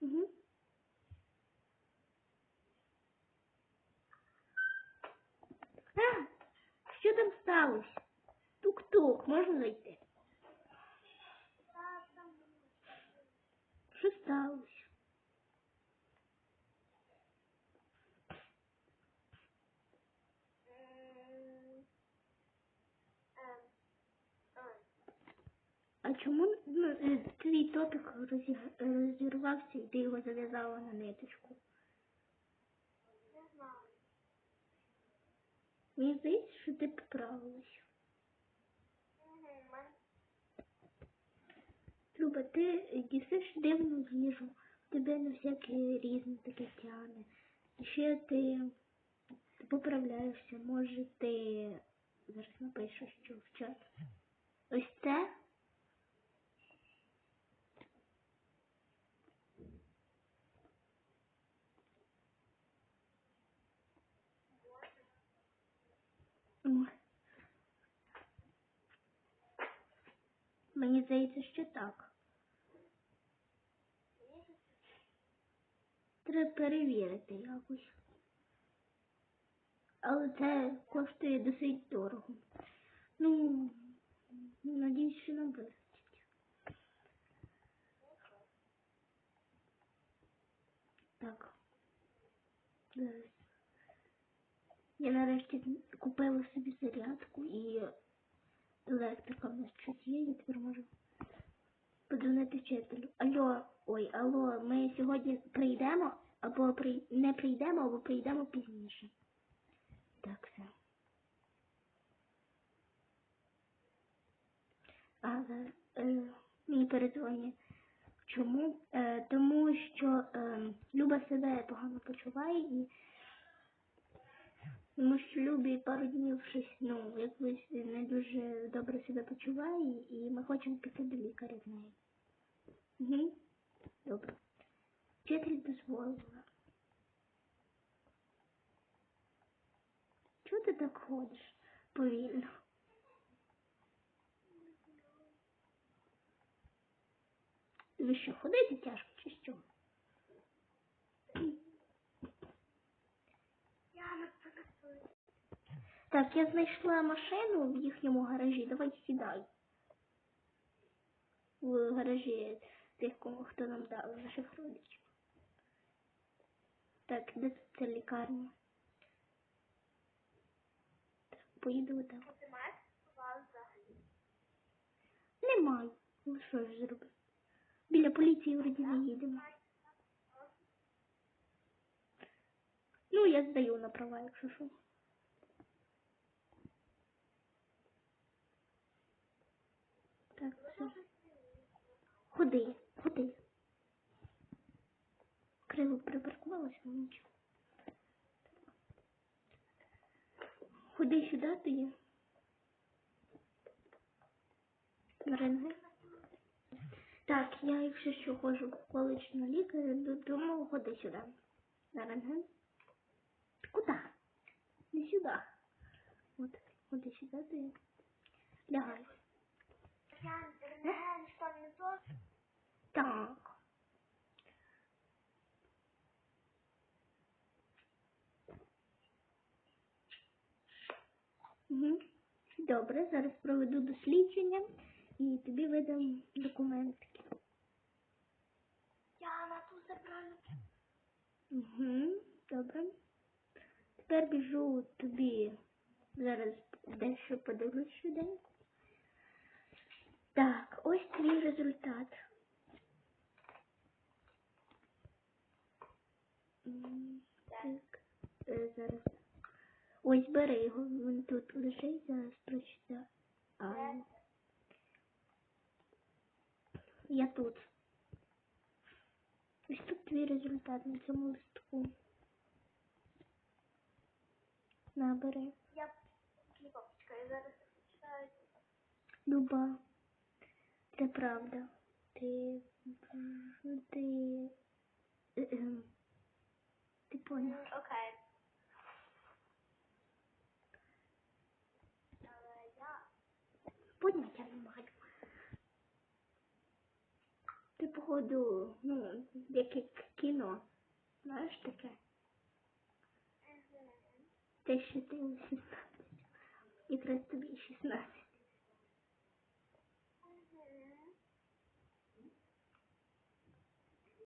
Угу. А, що там сталося? Тук-тук, можна зайти? Що сталося? А чому ну, е, твій топік розі- розірвався і ти його зав'язала на ниточку? Не знаю. Мені здається, що ти поправилась. Люба, ти їсиш дивну їжу, тебе на всяке різне таке тяне. І ще ти, поправляєшся, може ти зараз напишу, що в чат. Ось це. Мені здається, що так. Треба перевірити якось. Але це коштує досить дорого. Ну, надіюсь, що нам вистачить. Так. Я нарешті сьогодні прийдемо, або при... не прийдемо, або прийдемо пізніше. Так, все. А, зараз, е, мені передзвонять. Чому? Е, тому що е, Люба себе погано почуває і тому що Любі пару днів щось, ну, якось не дуже добре себе почуває, і ми хочемо піти до лікаря з нею. Угу. Добре. Вчитель дозволила. Чого ти так ходиш повільно? Ви що, ходити тяжко чи що? Так, я знайшла машину в їхньому гаражі. Давай сідай. В гаражі тих, кому хто нам дав, наших родичів. Так, де тут ця лікарня? Так, поїду взагалі? Немає. Ну що ж зробити? Біля поліції вроді не їдемо. Ну, я здаю на права, якщо що. Так, все. Ходи, ходи. Криво припаркувалася, ну нічого. Ходи сюди тоді. На рентген. Так, я якщо що ходжу в коледж на лікаря, додому ходи сюди. На рентген. Куда? Не сюди. От, ходи сюди, ти. Лягай. Я рентген, що не то? Так. Угу. Добре, зараз проведу дослідження і тобі видам документики. Я на ту забрала. Угу. Добре. Тепер біжу тобі. Зараз дещо подивлюсь швиденько. Так, ось твій результат. Так, е, зараз. Ось бери його, він тут лежить, зараз прочитаю. А, я тут. Ось тут твій результат на цьому листку. Набери. Я кліпа почекаю, зараз почитаю. Люба. Це правда. Ти. Ти. е, ем, Ти поняв. М, Окей. Але я... Поняв, я не маю. Ти, походу, ну, як як кіно. Знаєш таке? Те, що ти у 16. Якраз тобі 16.